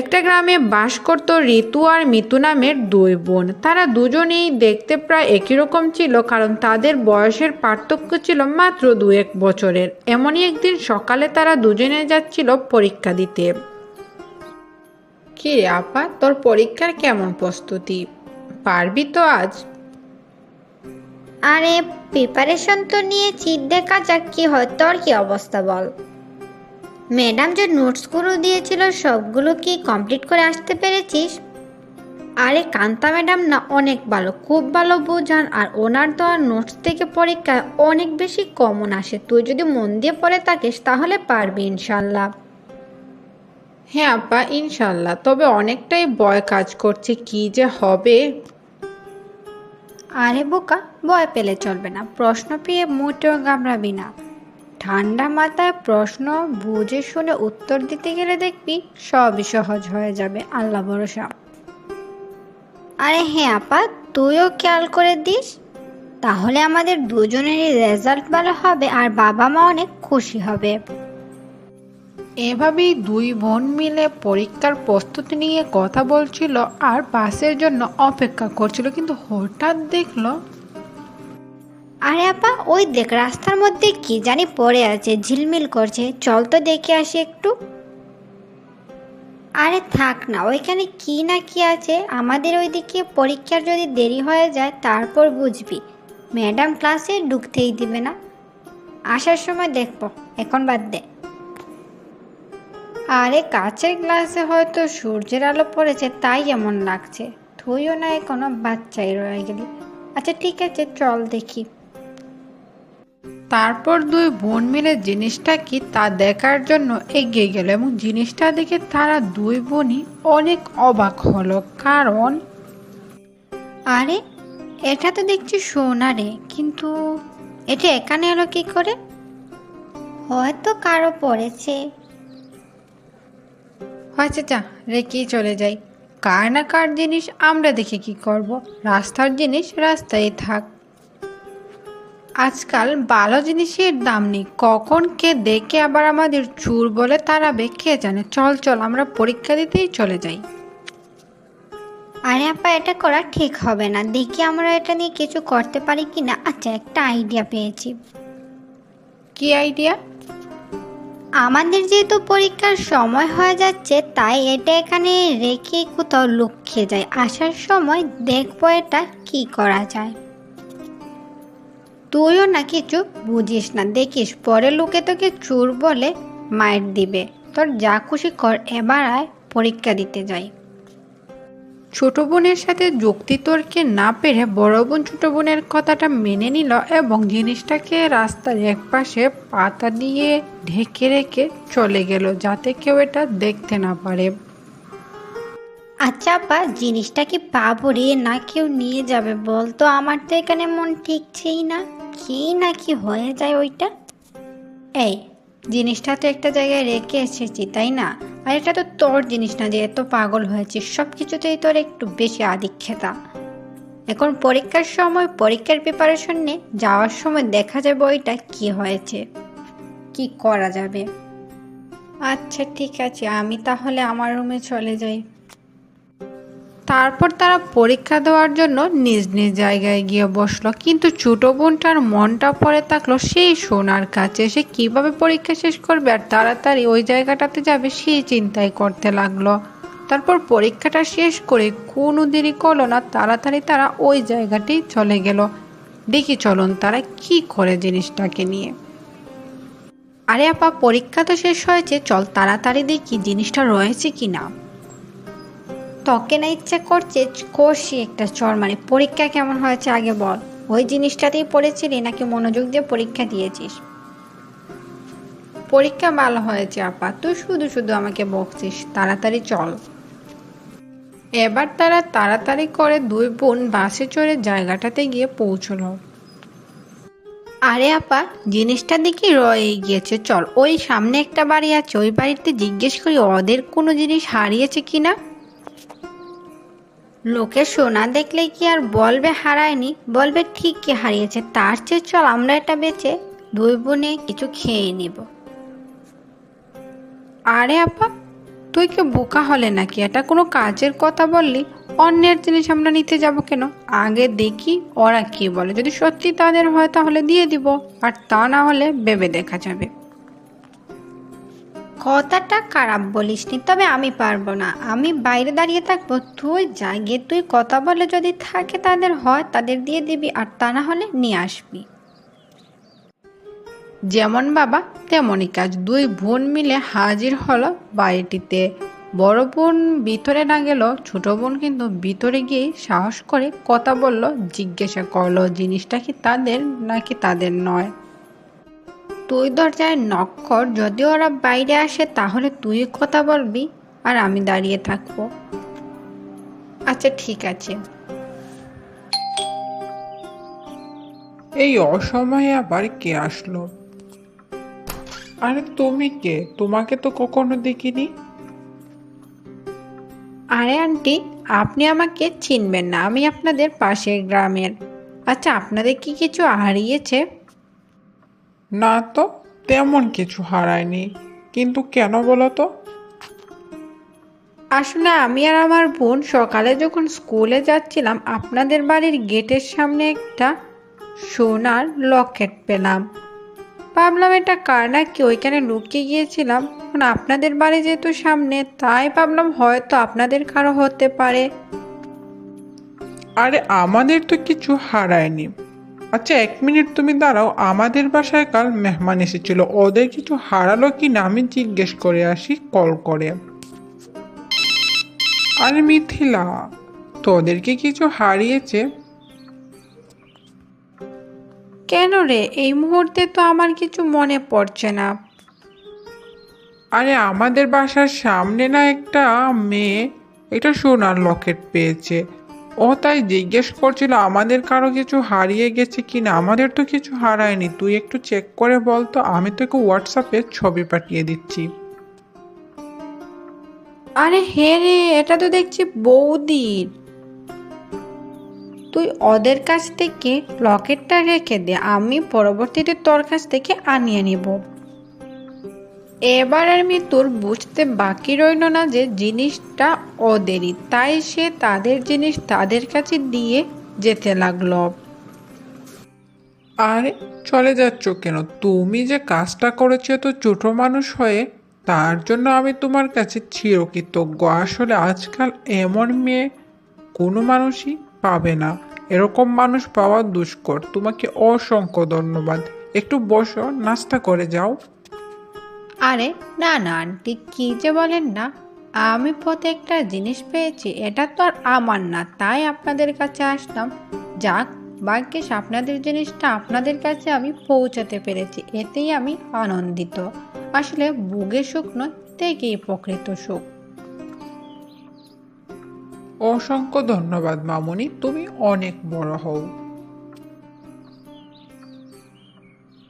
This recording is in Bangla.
একটা গ্রামে বাস করত ঋতু আর মিতু নামের দুই বোন। তারা দুজনেই দেখতে প্রায় একই রকম ছিল, কারণ তাদের বয়সের পার্থক্য ছিল মাত্র দু এক বছরের। এমনই একদিন সকালে তারা দুজনে যাচ্ছিল পরীক্ষা দিতে। কি আপা, তোর পরীক্ষার কেমন প্রস্তুতি? পারবি তো আজ? আরে প্রিপারেশন তো নিয়ে নিয়েছি, দেখা যাক কি হয়, তোর কি অবস্থা বল? ম্যাডাম যে নোটসগুলো দিয়েছিল সবগুলো কি কমপ্লিট করে আসতে পেরেছিস? আরে কান্তা ম্যাডাম না অনেক ভালো খুব ভালো বোঝান। আর ওনার তো আর নোটস থেকে পরীক্ষায় অনেক বেশি কমন আসে। তুই যদি মন দিয়ে পড়ে থাকিস তাহলে পারবি ইনশাল্লাহ। হ্যাঁ আপা ইনশাল্লাহ। তবে অনেকটাই ভয় কাজ করছে কি যে হবে? আরে বোকা ভয় পেলে চলবে না। প্রশ্ন পেয়ে মোটেও ঘাবড়াবি না। ঠান্ডা মাথায় প্রশ্ন, বুঝে শুনে উত্তর দিতে গেলে দেখবি সবই সহজ হয়ে যাবে। আল্লাহ ভরসা। আরে হ্যাঁ আপা, তুইও খেয়াল করে দিস। তাহলে আমাদের দুজনেরই রেজাল্ট ভালো হবে আর বাবা মা অনেক খুশি হবে। এভাবেই দুই বোন মিলে পরীক্ষার প্রস্তুতি নিয়ে কথা বলছিল আর বাসের জন্য অপেক্ষা করছিল, কিন্তু হঠাৎ দেখল আরে আপা, ওই দেখ, রাস্তার মধ্যে কি জানি পড়ে আছে, ঝিলমিল করছে। চল তো দেখে আসি একটু। আরে থাক না, ওইখানে কি না কি আছে? আমাদের ওইদিকে পরীক্ষার যদি দেরি হয়ে যায়, তারপর বুঝবি। ম্যাডাম ক্লাসে ঢুকতেই দিবে না। আসার সময় দেখব, এখন বাদ দে। আরে কাছের গ্লাসে হয়তো সূর্যের আলো পড়েছে, তাই এমন লাগছে। তুইও না কোনো বাচ্চাই রয়ে গেলি। আচ্ছা ঠিক আছে, চল দেখি। তারপর দুই বোন মিলে জিনিসটা কি তা দেখার জন্য এগিয়ে গেল এবং জিনিসটা দেখে তারা দুই বোনই অনেক অবাক হলো কারণ আরে এটা তো দেখছি সোনা রে কিন্তু এটা এখানে এলো কি করে? হয়তো কারও পড়েছে। আচ্ছা চা রেখেই চলে যাই। কার না কার জিনিস আমরা দেখে কি করব? রাস্তার জিনিস রাস্তায় থাক। আজকাল ভালো জিনিসের দাম নেই। কখন কে দেখে আবার আমাদের চুর বলে তারাবে কে জানে? চল চল আমরা পরীক্ষা দিতেই চলে যাই। আরে আপা এটা করা ঠিক হবে না। দেখি আমরা এটা নিয়ে কিছু করতে পারি কি না আচ্ছা একটা আইডিয়া পেয়েছি। কি আইডিয়া আমাদের যেহেতু পরীক্ষার সময় হয়ে যাচ্ছে তাই এটা এখানে রেখে কোথাও লুকিয়ে যায়। আসার সময় দেখব এটা কি করা যায়। তুইও না কিছু বুঝিস না। দেখিস পরে লোকে তোকে চোর বলে মায়ের দিবে। তোর যা খুশি কর এবার আয় পরীক্ষা দিতে যাই। ছোট বোনের সাথে যুক্তিতর্কে না পেরে বড় বোন ছোট বোনের কথাটা মেনে নিল এবং জিনিসটাকে রাস্তার একপাশে পাতা দিয়ে ঢেকে রেখে চলে গেল যাতে কেউ এটা দেখতে না পারে। আচ্ছা আপা জিনিসটা কি পাবো রে না কেউ নিয়ে যাবে বল তো আমার তো এখানে মন ঠিকছেই না। কি না কি হয়ে যায় ওইটা? এই, জিনিসটা তো একটা জায়গায় রেখে এসেছি, তাই না? আর এটা তো তোর জিনিস না যে এত পাগল হয়েছে সব কিছুতেই তোর একটু বেশি আদিক্ষেতা এখন পরীক্ষার সময়, পরীক্ষার প্রিপারেশন নে যাওয়ার সময় দেখা যাবে ওইটা কি হয়েছে, কি করা যাবে। আচ্ছা ঠিক আছে, আমি তাহলে আমার রুমে চলে যাই। তারপর তারা পরীক্ষা দেওয়ার জন্য নিজ নিজ জায়গায় গিয়ে বসল। কিন্তু ছোট বোনটার মনটা পরে থাকল, সেই সোনার কাছে সে কীভাবে পরীক্ষা শেষ করবে? আর তাড়াতাড়ি ওই জায়গাটাতে যাবে সেই চিন্তাই করতে লাগল। তারপর পরীক্ষাটা শেষ করে কোনো দেরি করল না, তাড়াতাড়ি তারা ওই জায়গাতেই চলে গেল। দেখি চলুন তারা কি করে জিনিসটাকে নিয়ে। আরে আপা, পরীক্ষা তো শেষ হয়েছে, চল তাড়াতাড়ি দেখি জিনিসটা রয়েছে কি না তোকে না ইচ্ছে করছে, করছি একটা চর। মানে পরীক্ষা কেমন হয়েছে আগে বল। ওই জিনিসটাতেই পড়েছিলি নাকি মনোযোগ দিয়ে পরীক্ষা দিয়েছিস? পরীক্ষা ভালো হয়েছে, আপা। তুই শুধু শুধু আমাকে বকছিস। তাড়াতাড়ি চল। এবার তারা তাড়াতাড়ি করে দুই বোন বাসে চড়ে জায়গাটাতে গিয়ে পৌঁছলো। আরে আপা, জিনিসটা দেখি রয়ে গিয়েছে। চল, ওই সামনে একটা বাড়ি আছে। ওই বাড়িতে জিজ্ঞেস করি, ওদের কোনো জিনিস হারিয়েছে কিনা? লোকে সোনা দেখলে কি আর বলবে হারায়নি? বলবে ঠিক কি হারিয়েছে, তার চেয়ে চল, আমরা এটা বেচে দুই বোনে কিছু খেয়ে নিব। আরে আপা, তুই কি বোকা হলে নাকি? এটা কোনো কাজের কথা বললি? অন্যের জিনিস আমরা নিতে যাব কেন? আগে দেখি ওরা কি বলে। যদি সত্যি তাদের হয় তাহলে দিয়ে দিব, আর তা না হলে ভেবে দেখা যাবে। কথাটা খারাপ বলিসনি তবে আমি পারব না। আমি বাইরে দাঁড়িয়ে থাকব। তুই যাই, গিয়ে তুই কথা বলে যদি থাকে তাদের হয়, তাদের দিয়ে দিবি, আর তা না হলে নিয়ে আসবি। যেমন বাবা, তেমনই কাজ। দুই বোন মিলে হাজির হলো বাড়িটিতে। বড় বোন ভিতরে না গেল ছোট বোন কিন্তু ভিতরে গিয়ে সাহস করে কথা বলল, জিজ্ঞাসা করল, জিনিসটা কি তাদের নাকি তাদের নয়? তুই দরজায় নক কর যদি ওরা বাইরে আসে তাহলে তুই কথা বলবি আর আমি দাঁড়িয়ে থাকব। আচ্ছা ঠিক আছে। এই অসময়ে আবার কে আসলো? আরে তুমি কে? তোমাকে তো কখনো দেখিনি? আরে আন্টি আপনি আমাকে চিনবেন না আমি আপনাদের পাশের গ্রামের। আচ্ছা আপনাদের কি কিছু হারিয়েছে? না তো তেমন কিছু হারায়নি। কিন্তু কেন বলো তো? আসলে আমি আর আমার বোন সকালে যখন স্কুলে যাচ্ছিলাম আপনাদের বাড়ির গেটের সামনে একটা সোনার লকেট পেলাম। ভাবলাম এটা কার নাকি? ওইখানে লুকিয়ে গিয়েছিলাম। এখন আপনাদের বাড়ি যেহেতু সামনে তাই ভাবলাম হয়তো আপনাদের কারও হতে পারে। আরে আমাদের তো কিছু হারায়নি। আচ্ছা এক মিনিট তুমি দাঁড়াও আমাদের বাসায় কাল মেহমান এসেছিল। ওদের কিছু হারালো কি না আমি জিজ্ঞেস করে আসি কল করে। আরে মিথিলা তোদেরকে কিছু হারিয়েছে? কেন রে? এই মুহূর্তে তো আমার কিছু মনে পড়ছে না। আরে আমাদের বাসার সামনে না একটা মেয়ে একটা সোনার লকেট পেয়েছে। ও তাই জিজ্ঞেস করছিল, আমাদের কারও কিছু হারিয়ে গেছে কি না আমাদের তো কিছু হারায়নি। তুই একটু চেক করে বল তো, আমি তোকে হোয়াটসঅ্যাপে ছবি পাঠিয়ে দিচ্ছি। আরে হে রে, এটা তো দেখছি বৌদির। তুই ওদের কাছ থেকে লকেটটা রেখে দে, আমি পরবর্তীতে তোর কাছ থেকে আনিয়ে নিব। এবার আমি তোর বুঝতে বাকি রইল না যে জিনিসটা ওদেরই। তাই সে তাদের জিনিস তাদের কাছে দিয়ে যেতে লাগল। আরে, চলে যাচ্ছ কেন? তুমি যে কাজটা করেছ তো ছোট মানুষ হয়ে, তার জন্য আমি তোমার কাছে চিরকৃতজ্ঞ। আসলে আজকাল এমন মেয়ে কোনো মানুষই পাবে না। এরকম মানুষ পাওয়া দুষ্কর। তোমাকে অসংখ্য ধন্যবাদ। একটু বসো, নাস্তা করে যাও। আরে, না না, আন্টি, কি যে বলেন না। আমি পথে একটা জিনিস পেয়েছি, এটা তো আর আমার না, তাই আপনাদের কাছে আসলাম। যাক, ভাগ্যিস আপনাদের জিনিসটা আপনাদের কাছে আমি পৌঁছাতে পেরেছি, এতেই আমি আনন্দিত। আসলে বুগে সুখ নয়, থেকেই প্রকৃত সুখ। অসংখ্য ধন্যবাদ, মামুনি, তুমি অনেক বড় হও।